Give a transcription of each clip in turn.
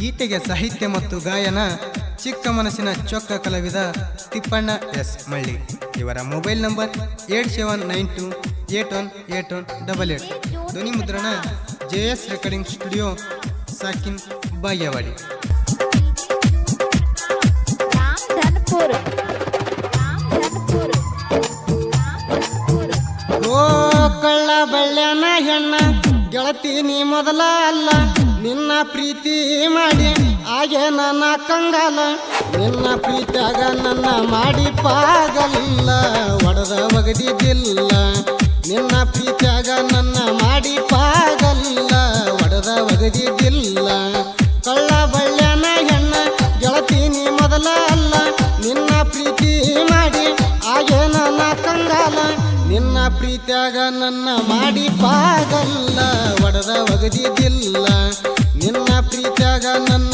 ಗೀತೆಗೆ ಸಾಹಿತ್ಯ ಮತ್ತು ಗಾಯನ ಚಿಕ್ಕ ಮನಸ್ಸಿನ ಚೊಕ್ಕ ಕಲಾವಿದ ತಿಪ್ಪಣ್ಣ ಎಸ್ ಮಳ್ಳಿ. ಇವರ mobile number eight seven nine two eight one eight one double eight. ಧ್ವನಿ ಮುದ್ರಣ ಜೆ ಎಸ್ ರೆಕಾರ್ಡಿಂಗ್ ಸ್ಟುಡಿಯೋ ಸಾಕಿನ್ ಬಾಗ್ಯವಾಡಿ ಓ ಕಳ್ಳ ಹೆಣ್ಣ ಗೆಳತಿ ನೀ ಮೊದಲ ಅಲ್ಲ. ನಿನ್ನ ಪ್ರೀತಿ ಮಾಡಿ, ಹಾಗೆ ನನ್ನ ಕಂಗಾಲ. ನಿನ್ನ ಪ್ರೀತಿಯಾಗ ನನ್ನ ಮಾಡಿ ಪಾಗಲ್ಲ, ಒಡೆದ ಒಗದಿದ್ದಿಲ್ಲ ನಿನ್ನ ಪ್ರೀತಿಯಾಗ ನನ್ನ ಮಾಡಿ ಪಾಗಲ್ಲ, ಒಡೆದ ಒಗದಿದ್ದಿಲ್ಲ ಪ್ರೀತಿಯಾಗ ನನ್ನ ಮಾಡಿ ಪಾಗಲ್ಲ ಒಡೆದ ಒಗದಿದ್ದಿಲ್ಲ. ನಿನ್ನ ಪ್ರೀತ್ಯಾಗ ನನ್ನ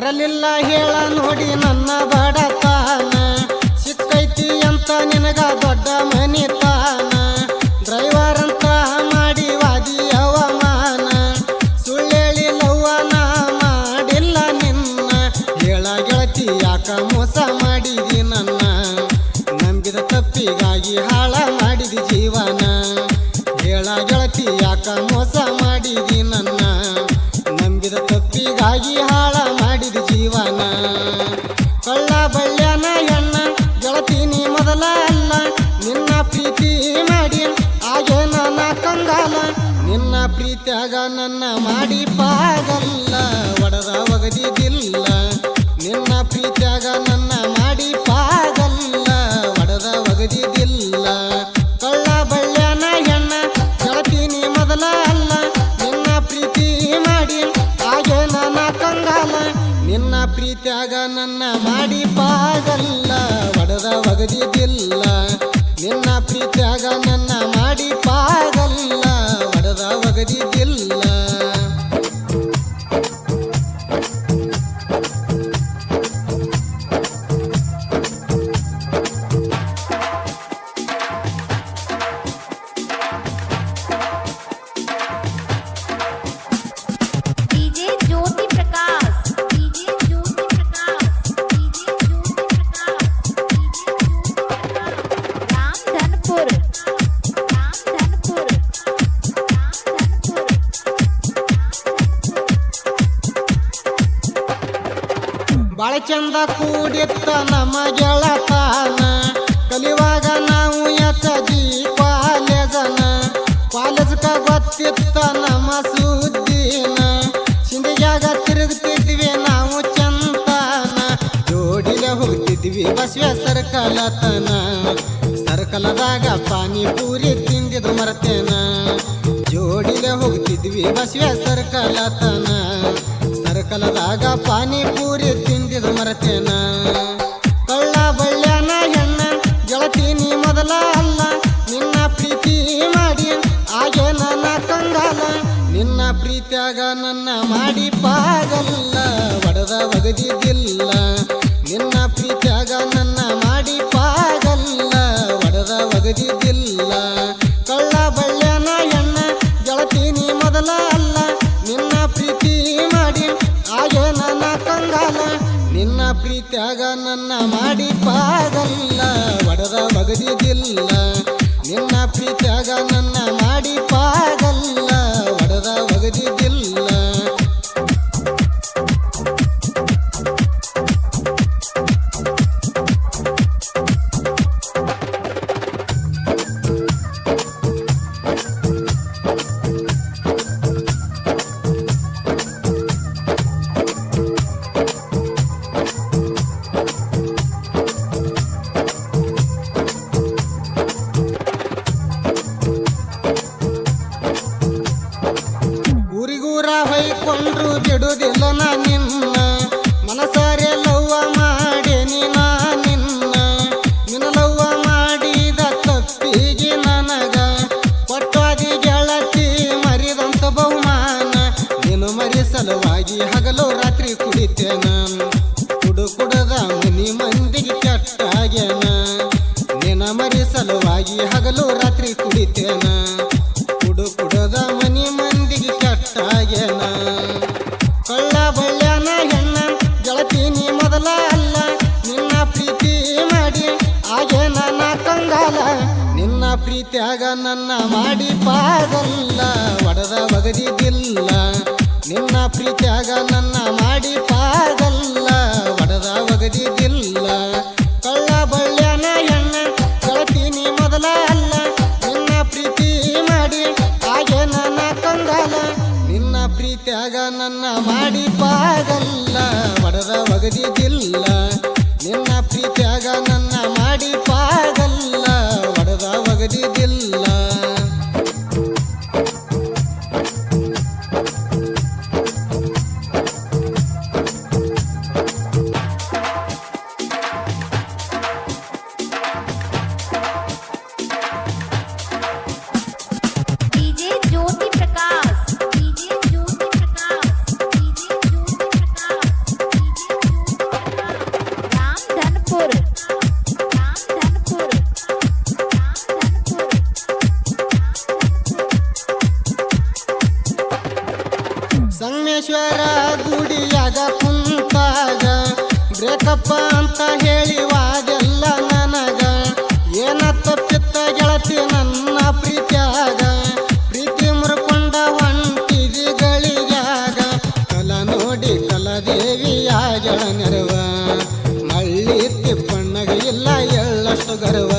ಬರಲಿಲ್ಲ ಹೇಳ ನೋಡಿ ನನ್ನ ಬಡತಾನ ಸಿಕ್ಕೈತಿ ಅಂತ ನಿನಗ ದೊಡ್ಡ ಮನಿತಾನ ಡ್ರೈವರ್ ಅಂತ ಮಾಡಿ ವಾದಿ ಅವಮಾನ. ಸುಳ್ಳೇಳಿ ಲವ್ವನ ಮಾಡಿಲ್ಲ ನಿನ್ನ. ಹೇಳ ಗೆಳತಿ, ಯಾಕ ಮೋಸ ಮಾಡಿದಿ ನನ್ನ? ನಂಬಿದ ತಪ್ಪಿಗಾಗಿ ಹಾಳ ಮಾಡಿದಿ ಜೀವನ. ಹೇಳ ಗೆಳತಿ, ಯಾಕ ಮೋಸ ಮಾಡಿದಿ ನನ್ನ? ನಂಬಿದ ತಪ್ಪಿಗಾಗಿ ಹಾಳ ಜೀವನ. ಕಳ್ಳ ಬಳ್ಳ್ಯಾನ ಹೆಣ್ಣ ಗೆಳತೀನಿ ಮೊದಲ ಅಲ್ಲ. ನಿನ್ನ ಪ್ರೀತಿ ಮಾಡಿ ಹಾಗೆ ನನ್ನ ಕಂಗಾಲ. ನಿನ್ನ ಪ್ರೀತಿಯಾಗ ನನ್ನ ಮಾಡಿ ಪಾಗಲ್ಲ. ನಿನ್ನ ಪ್ರೀತಿಯಾಗ ನನ್ನ ಮಾಡಿ ಪಾಗಲ್ಲ ಒಡದ ಒಗದಿದ್ದಿಲ್ಲ. ನಿನ್ನ ಪ್ರೀತಿಯಾಗ ನನ್ನ ಮಾಡಿ ಪಾಗಲ್ಲ ಒಡದ ಒಗದಿದ್ದಿಲ್ಲ. ಬಾಳ ಚಂದ ಕೂಡಿತ್ತ ನಮ್ಮ ಗೆಳತಾನ ಕಲಿವಾಗ ನಾವು ಎಚಗಿ ಕಾಲೇಜನ ಕಾಲೇಜ್ಕ ಗೊತ್ತಿತ್ತ ನಮ್ಮ ಸುದ್ದಿನ. ಸಿಂಧಿಯಾಗ ತಿರುಗ್ತಿದ್ವಿ ನಾವು ಚಂತಾನ. ಜೋಡಿಲೆ ಹೋಗ್ತಿದ್ವಿ ಬಸವ ಸರ್ಕಲತನ. ಸರ್ಕಲದಾಗ ಪಾನಿಪೂರಿ ತಿಂದಿದ್ದು ಮರ್ತೇನ. ಜೋಡಿಲೆ ಹೋಗ್ತಿದ್ವಿ ಬಸವ ಸರ್ಕಲತನ. ಸರ್ಕಲದಾಗ ಪಾನಿಪೂರಿ ತಿಂದಿದ ಮರತೇನ? ಕಳ್ಳ ಬಳ್ಳ್ಯಾನ ಹೆಣ್ಣ ನೀ ಮೊದಲ ಅಲ್ಲ. ನಿನ್ನ ಪ್ರೀತಿ ಮಾಡಿ, ಹಾಗೆ ನನ್ನ ಕಂಗಾಲ. ನಿನ್ನ ಪ್ರೀತಿಯಾಗ ನನ್ನ ಮಾಡಿ ಪಾಗಲ್ಲ, ಒಡೆದ ಒಗದಿದ್ದಿಲ್ಲ. ನಿನ್ನ ಪ್ರೀತಿಯಾಗ ನನ್ನ ಮಾಡಿ ಪಾಗಲ್ಲ, ಒಡೆದ ಒಗದಿದ್ದಿಲ್ಲ. ಪ್ರೀತಿಯಾಗ ನನ್ನ ಮಾಡಿ ಪಾಗಲ್ಲ ಬಡದ ಬಗದಿದಿಲ್ಲ ನಿನ್ನ ಪ್ರೀತಿಯಾಗ ನನ್ನ ಮಾಡಿ ಪಾಗಲ್ಲ ಬಡದ ಒಗದಿದ್ದಿಲ್ಲ ಸಲುವಾಗಿ ಹಗಲು ರಾತ್ರಿ ಕುಡಿತೇನ? ಕುಡು ಕುಡದ ಮನಿ ಮಂದಿಗೆ ಕೆಟ್ಟಾಗೇನ? ಕಳ್ಳ ಬಳ್ಳ್ಯಾನ ಹೆಣ್ಣ ಗೆಳತೀನಿ ಮೊದಲ ಅಲ್ಲ. ನಿನ್ನ ಪ್ರೀತಿ ಮಾಡಿ ಹಾಗೆ ನನ್ನ ಕಂಗಾಲ? ನಿನ್ನ ಪ್ರೀತಿಯಾಗ ನನ್ನ ಮಾಡಿ ಪಾಗಲ್ಲ. ಒಡದ ಒಗದಿದ್ದಿಲ್ಲ ನಿನ್ನ ಪ್ರೀತಿಯಾಗ ನನ್ನ ಮಾಡಿ ಪಾಗಲ್ಲ. ಒಡದ ಒಗದಿದ್ದಿಲ್ಲ ನನ್ನ ಮಾಡಿ ಪಾಗಲ್ಲ ಬಡದ ಒಗದಿದ್ದಿಲ್ಲ ಸಂಗಮೇಶ್ವರ ಗುಡಿಯಾಗ ಕುಂತಾಗ ಬ್ರೇಕಪ್ಪ ಅಂತ ಹೇಳಿವಾಗೆಲ್ಲ ನನಗ. ಏನ ತಪ್ಪಿತ್ತ ಗೆಳತಿ ನನ್ನ ಪ್ರೀತಿಯಾಗ. ಪ್ರೀತಿ ಮುರ್ಕೊಂಡ ಹೊಂಟಿದಿ ಗಳಿಗ್ಯಾಗ ಕಲ ನೋಡಿ ಕಲದೇವಿಯಾಗಳ ನೆರವ. ಮಳ್ಳಿ ತಿಪ್ಪಣ್ಣಗ ಇಲ್ಲ ಎಳ್ಳಷ್ಟು ಗರ್ವ.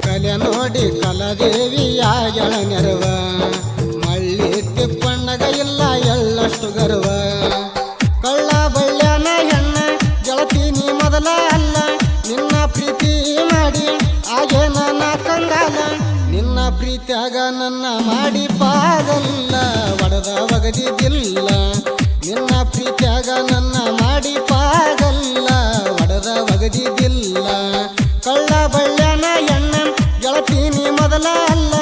ಕಲೆ ನೋಡಿ ಕಲದೇವಿಯಾಗಳ ನೆರವ. ಎಳ್ಳಷ್ಟು ಗರ್ವ ಕಳ್ಳ ಬಳ್ಳ್ಯಾನ ಹೆಣ್ಣ ಗೆಳತಿ ನೀ ಮೊದಲ ಅಲ್ಲ ನಿನ್ನ ಪ್ರೀತಿ ಮಾಡಿ ಹಾಗೆ ನನ್ನ ಕಂಗಾಲ ನಿನ್ನ ಪ್ರೀತಿಯಾಗ ನನ್ನ ಮಾಡಿ ಪಾಗಲ್ಲ ಒಡದ ಒಗದಿದ್ದಿಲ್ಲ ನಿನ್ನ ಪ್ರೀತಿಯಾಗ ನನ್ನ ಮಾಡಿ ಪಾಗಲ್ಲ ಒಡದ ಒಗದಿದ್ದಿಲ್ಲ ಕಳ್ಳ ಬಳ್ಳ್ಯಾನ ಹೆಣ್ಣ ಗೆಳತಿ ನೀ ಮೊದಲ ಅಲ್ಲ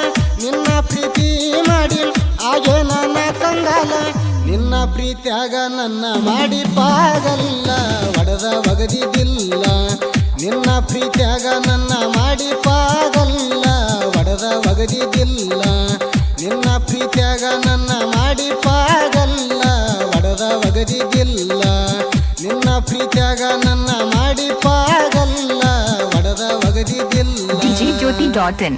ಪ್ರೀತಿಯಾಗ ನನ್ನ ಮಾಡಿ ಪಾಗಲಿಲ್ಲ, ಒಡದ ಒಗದಿದ್ದಿಲ್ಲ. ನಿನ್ನ ಪ್ರೀತ್ಯಾಗ ನನ್ನ ಮಾಡಿ ಪಾಗಲ್ಲ ಒಡದ ಒಗದಿದ್ದಿಲ್ಲ. ನಿನ್ನ ಪ್ರೀತ್ಯಾಗ ನನ್ನ ಮಾಡಿ ಪಾಗಲ್ಲ ಒಡದ ಒಗದಿದ್ದಿಲ್ಲ. ನಿನ್ನ ಪ್ರೀತ್ಯಾಗ ನನ್ನ ಮಾಡಿ ಪಾಗಲ್ಲ ಒಡದ ಒಗದಿದ್ದಿಲ್ಲ. Djjyoti.in